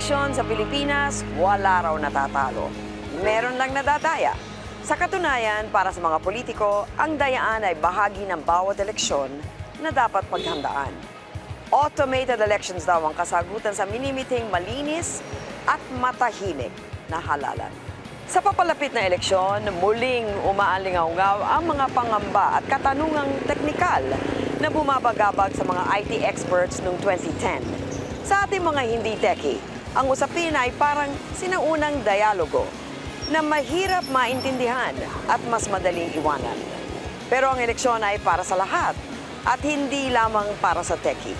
eleksyon sa Pilipinas, wala raw natatalo. Meron lang nadadaya. Sa katunayan, para sa mga politiko, ang dayaan ay bahagi ng bawat eleksyon na dapat paghandaan. Automated elections daw ang kasagutan sa minimiting malinis at matahimik na halalan. Sa papalapit na eleksyon, muling umaalingaw ang mga pangamba at katanungang teknikal na bumabagabag sa mga IT experts noong 2010. Sa ating mga hindi techie, ang usapin ay parang sinaunang dialogo na mahirap maintindihan at mas madaling iwanan. Pero ang eleksyon ay para sa lahat at hindi lamang para sa techie.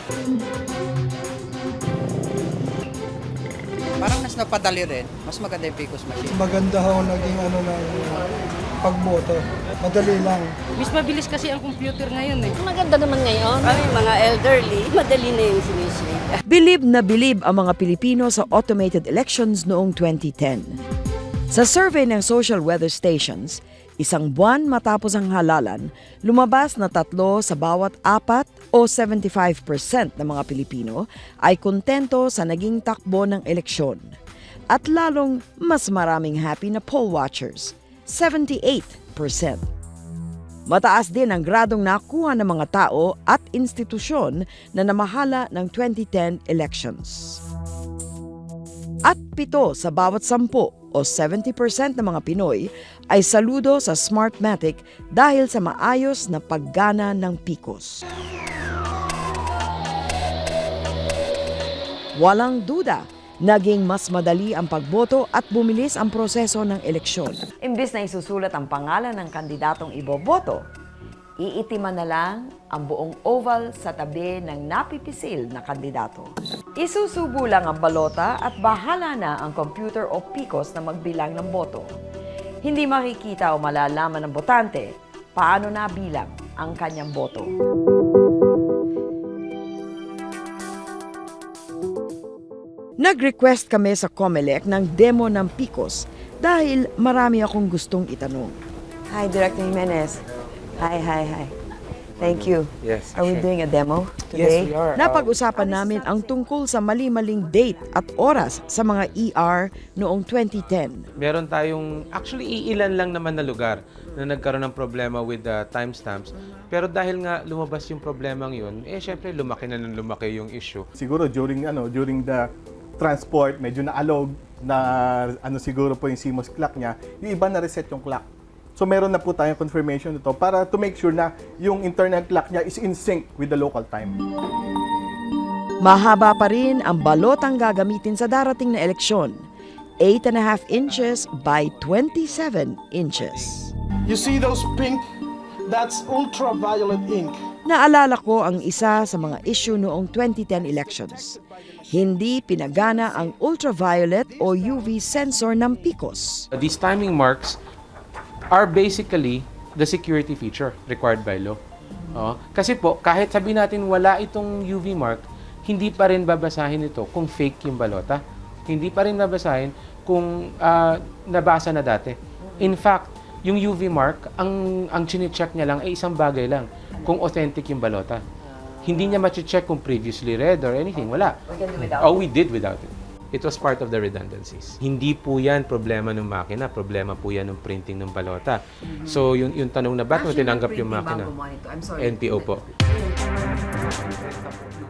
Parang mas napadali rin. Mas maganda yung Picos machine. maganda ho naging ano ng pagboto. Madali lang. Mas mabilis kasi ang computer ngayon eh. Maganda naman ngayon. Kami mga elderly, madali na yung sinisig. Bilib na bilib ang mga Pilipino sa automated elections noong 2010. Sa survey ng social weather stations, isang buwan matapos ang halalan, lumabas na tatlo sa bawat apat o 75% ng mga Pilipino ay kontento sa naging takbo ng eleksyon. At lalong mas maraming happy na poll watchers, 78%. Mataas din ang gradong nakuha ng mga tao at institusyon na namahala ng 2010 elections. At pito sa bawat sampo o 70% ng mga Pinoy ay saludo sa Smartmatic dahil sa maayos na paggana ng PICOS. Walang duda, naging mas madali ang pagboto at bumilis ang proseso ng eleksyon. Imbis na isusulat ang pangalan ng kandidatong iboboto, iitiman na lang ang buong oval sa tabi ng napipisil na kandidato. Isusubo lang ang balota at bahala na ang computer o PICOS na magbilang ng boto. Hindi makikita o malalaman ng botante paano nabilang ang kanyang boto. Nag-request kami sa Comelec ng demo ng PICOS dahil marami akong gustong itanong. Hi, Director Jimenez. Hi, hi, hi. Thank you. Yes, Are we sure. doing a demo today? Yes, we are. Napag-usapan namin ang tungkol sa mali-maling date at oras sa mga ER noong 2010. Meron tayong, actually iilan lang naman na lugar na nagkaroon ng problema with the timestamps. Pero dahil nga lumabas yung problemang yun, eh syempre lumaki na ng lumaki yung issue. siguro during ano during the transport medyo naalog na ano siguro po yung CMOS clock niya yung iba na reset yung clock so meron na po tayong confirmation nito para to make sure na yung internal clock niya is in sync with the local time Mahaba pa rin ang balotang gagamitin sa darating na eleksyon. 8.5 inches by 27 inches. You see those pink? That's ultraviolet ink. Naalala ko ang isa sa mga issue noong 2010 elections. Hindi pinagana ang ultraviolet o UV sensor ng PICOS. These timing marks are basically the security feature required by law. Oo. kasi po, kahit sabi natin wala itong UV mark, hindi pa rin babasahin ito kung fake yung balota. Hindi pa rin babasahin kung ah, nabasa na dati. In fact, yung UV mark, ang, ang chine-check niya lang ay isang bagay lang, kung authentic yung balota. Hindi niya ma-check kung previously read or anything. Wala. Oh, we did without it. It was part of the redundancies. Hindi po yan problema ng makina, problema po yan ng printing ng balota. So, yung, yung tanong na mo tinanggap yung makina? NPO po. Yung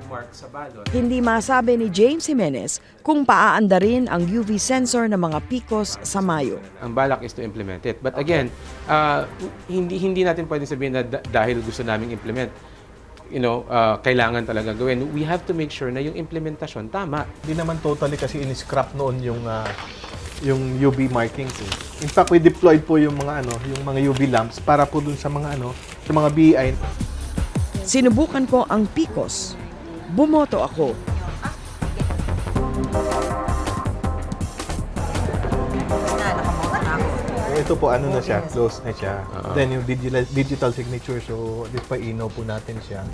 mark sa balot. Hindi masabi ni James Jimenez kung paaandarin ang UV sensor ng mga PICOS sa Mayo. Ang balak is to implement it. But again, uh, hindi hindi natin pwedeng sabihin na da- dahil gusto naming implement, you know, uh, kailangan talaga gawin. We have to make sure na yung implementasyon tama. hindi naman totally kasi in-scrap noon yung ah, yung UV markings eh. In fact, we deployed po yung mga ano, yung mga UV lamps para po dun sa mga ano, sa mga BI Sinubukan ko ang PICOS. Bumoto ako. Ito po, ano na siya, close na siya. Then yung digital, digital signature, so this pa ino po natin siya.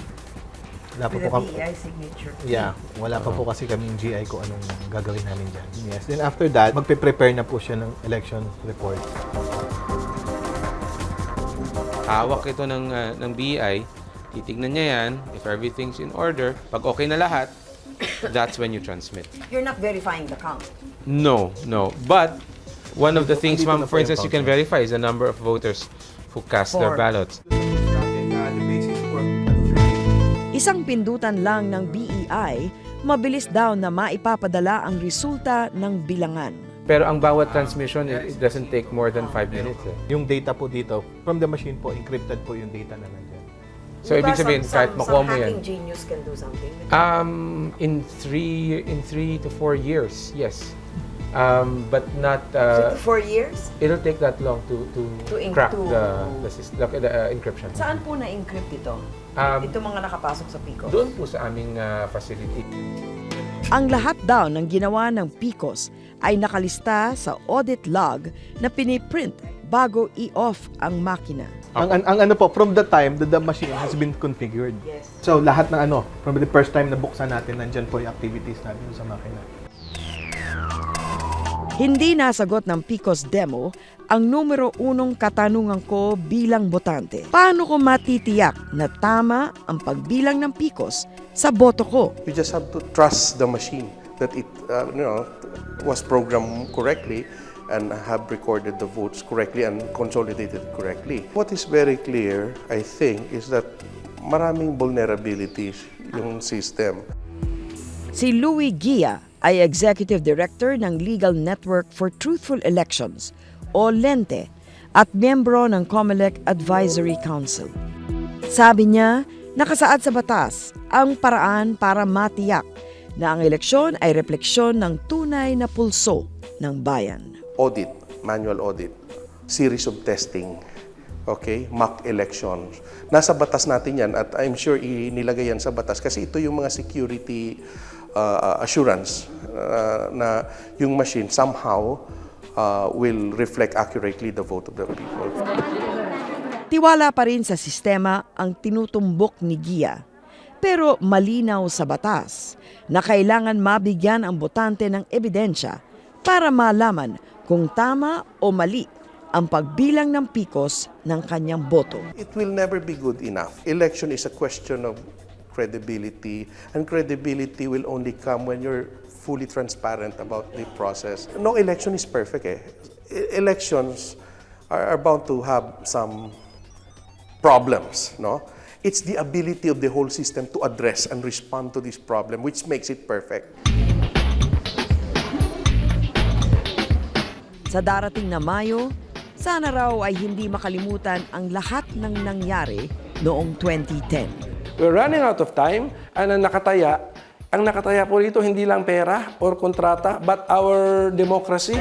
Wala pa po kam- signature. Yeah, wala pa po kasi kaming GI kung anong gagawin namin dyan. Yes, then after that, magpe-prepare na po siya ng election report. Hawak ito ng, uh, ng BI, titignan niya yan, if everything's in order, pag okay na lahat, that's when you transmit. You're not verifying the count. No, no. But one of the things, ma'am, for instance, you can verify is the number of voters who cast their ballots. Isang pindutan lang ng BEI, mabilis daw na maipapadala ang resulta ng bilangan. Pero ang bawat transmission, it, it doesn't take more than 5 minutes. Eh. Yung data po dito, from the machine po, encrypted po yung data na nandyan. So, ibig sabihin, kahit makuha mo yan, genius can do something. um, in three, in three to four years, yes. Um, but not, uh, Four years? it'll take that long to, to, To crack to- the, the, sys- the, the uh, encryption. Saan po na-encrypt ito? Um, ito mga nakapasok sa PICO. Doon po sa aming uh, facility. Ang lahat daw ng ginawa ng PICOS ay nakalista sa audit log na piniprint bago i-off ang makina. Ang, ang, ang ano po, from the time that the machine has been configured. Yes. So, lahat ng ano, from the first time na buksan natin, nandyan po yung activities natin sa makina. Hindi nasagot ng PICOS demo ang numero unong katanungan ko bilang botante. Paano ko matitiyak na tama ang pagbilang ng PICOS sa boto ko? You just have to trust the machine that it, uh, you know, was programmed correctly and have recorded the votes correctly and consolidated correctly. What is very clear, I think, is that maraming vulnerabilities yung system. Si Louis Gia ay Executive Director ng Legal Network for Truthful Elections o LENTE at miyembro ng COMELEC Advisory Council. Sabi niya, nakasaad sa batas ang paraan para matiyak na ang eleksyon ay refleksyon ng tunay na pulso ng bayan. Audit, manual audit, series of testing, okay, mock elections. Nasa batas natin yan at I'm sure inilagay yan sa batas kasi ito yung mga security uh, assurance uh, na yung machine somehow uh, will reflect accurately the vote of the people. Tiwala pa rin sa sistema ang tinutumbok ni Gia. Pero malinaw sa batas na kailangan mabigyan ang botante ng ebidensya para malaman kung tama o mali ang pagbilang ng pikos ng kanyang boto. It will never be good enough. Election is a question of credibility, and credibility will only come when you're fully transparent about the process. No election is perfect. Eh. E- Elections are, are bound to have some problems. No, it's the ability of the whole system to address and respond to this problem which makes it perfect. Sa darating na Mayo, sana raw ay hindi makalimutan ang lahat ng nangyari noong 2010. We're running out of time and ang nakataya, ang nakataya po rito hindi lang pera or kontrata but our democracy.